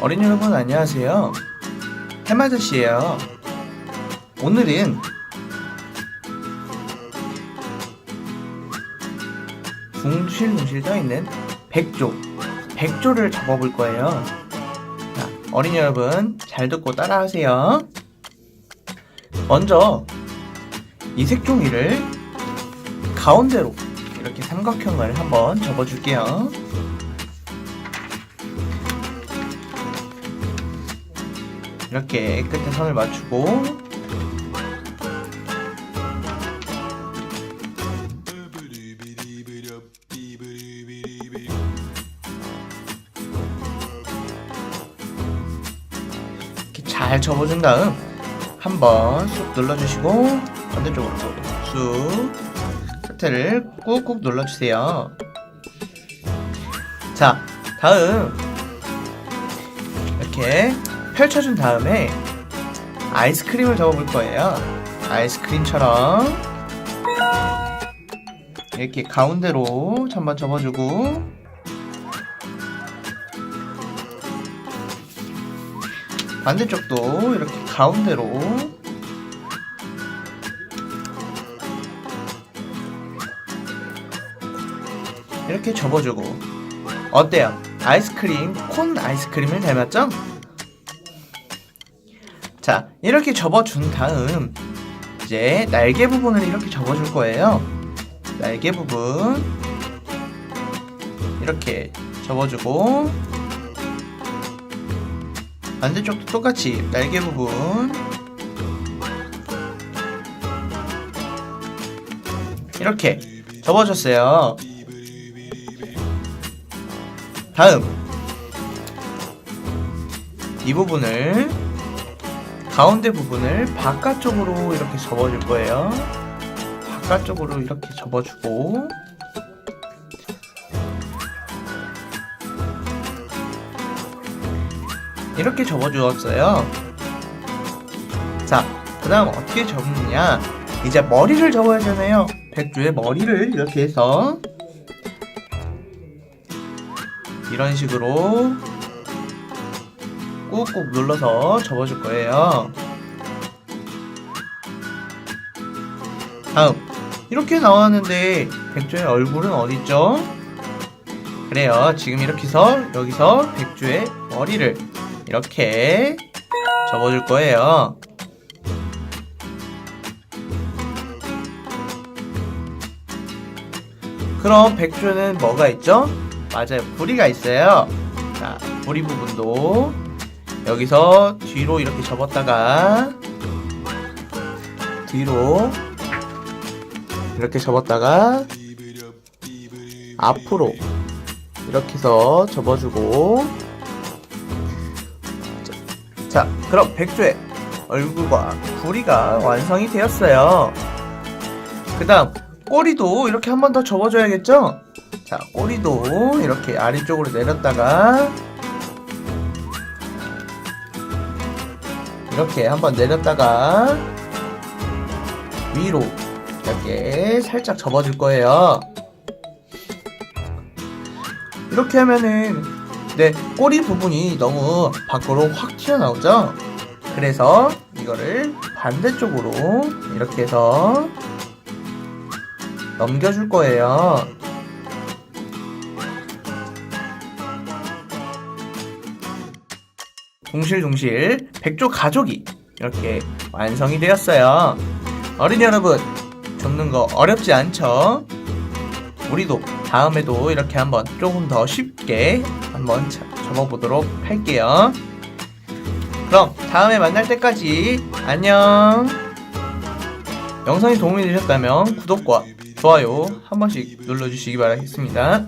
어린이 여러분 안녕하세요. 해마저씨예요. 오늘은 둥실둥실 떠있는 백조, 백조를 접어볼 거예요. 자, 어린이 여러분 잘 듣고 따라하세요. 먼저 이 색 종이를 가운데로 이렇게 삼각형을 한번 접어줄게요. 이렇게 끝에 선을 맞추고 이렇게 잘 접어준 다음 한번 쑥 눌러주시고 반대쪽으로 쑥 끝에를 꾹꾹 눌러주세요. 자, 다음 이렇게 펼쳐준 다음에 아이스크림을 접어볼 거예요. 아이스크림처럼 이렇게 가운데로 한번 접어주고 반대쪽도 이렇게 가운데로 이렇게 접어주고 어때요? 아이스크림 콘 아이스크림을 닮았죠? 자 이렇게 접어준 다음 이제 날개 부분을 이렇게 접어줄 거예요. 날개 부분 이렇게 접어주고 반대쪽도 똑같이 날개 부분 이렇게 접어줬어요. 다음 이 부분을 가운데 부분을 바깥쪽으로 이렇게 접어줄 거예요 바깥쪽으로 이렇게 접어주고 이렇게 접어주었어요. 자, 그 다음 어떻게 접느냐? 이제 머리를 접어야 되네요. 백조의 머리를 이렇게 해서 이런 식으로 꾹꾹 눌러서 접어줄 거예요. 다음, 이렇게 나왔는데 백조의 얼굴은 어딨죠? 그래요. 지금 이렇게 해서 여기서 백조의 머리를 이렇게 접어줄 거예요. 그럼 백조는 뭐가 있죠? 맞아요. 부리가 있어요. 자, 부리 부분도 여기서 뒤로 이렇게 접었다가 뒤로 이렇게 접었다가 앞으로 이렇게 해서 접어주고 자, 그럼 백조의 얼굴과 부리가 완성이 되었어요. 그 다음, 꼬리도 이렇게 한 번 더 접어줘야겠죠? 자, 꼬리도 이렇게 아래쪽으로 내렸다가 이렇게 한번 내렸다가 위로 이렇게 살짝 접어줄 거예요. 이렇게 하면은 네, 꼬리 부분이 너무 밖으로 확 튀어나오죠? 그래서 이거를 반대쪽으로 이렇게 해서 넘겨줄 거예요. 동실동실 백조 가족이 이렇게 완성이 되었어요. 어린이 여러분, 접는 거 어렵지 않죠? 우리도 다음에도 이렇게 한번 조금 더 쉽게 한번 자- 접어보도록 할게요. 그럼 다음에 만날 때까지 안녕. 영상이 도움이 되셨다면 구독과 좋아요 한 번씩 눌러주시기 바라겠습니다.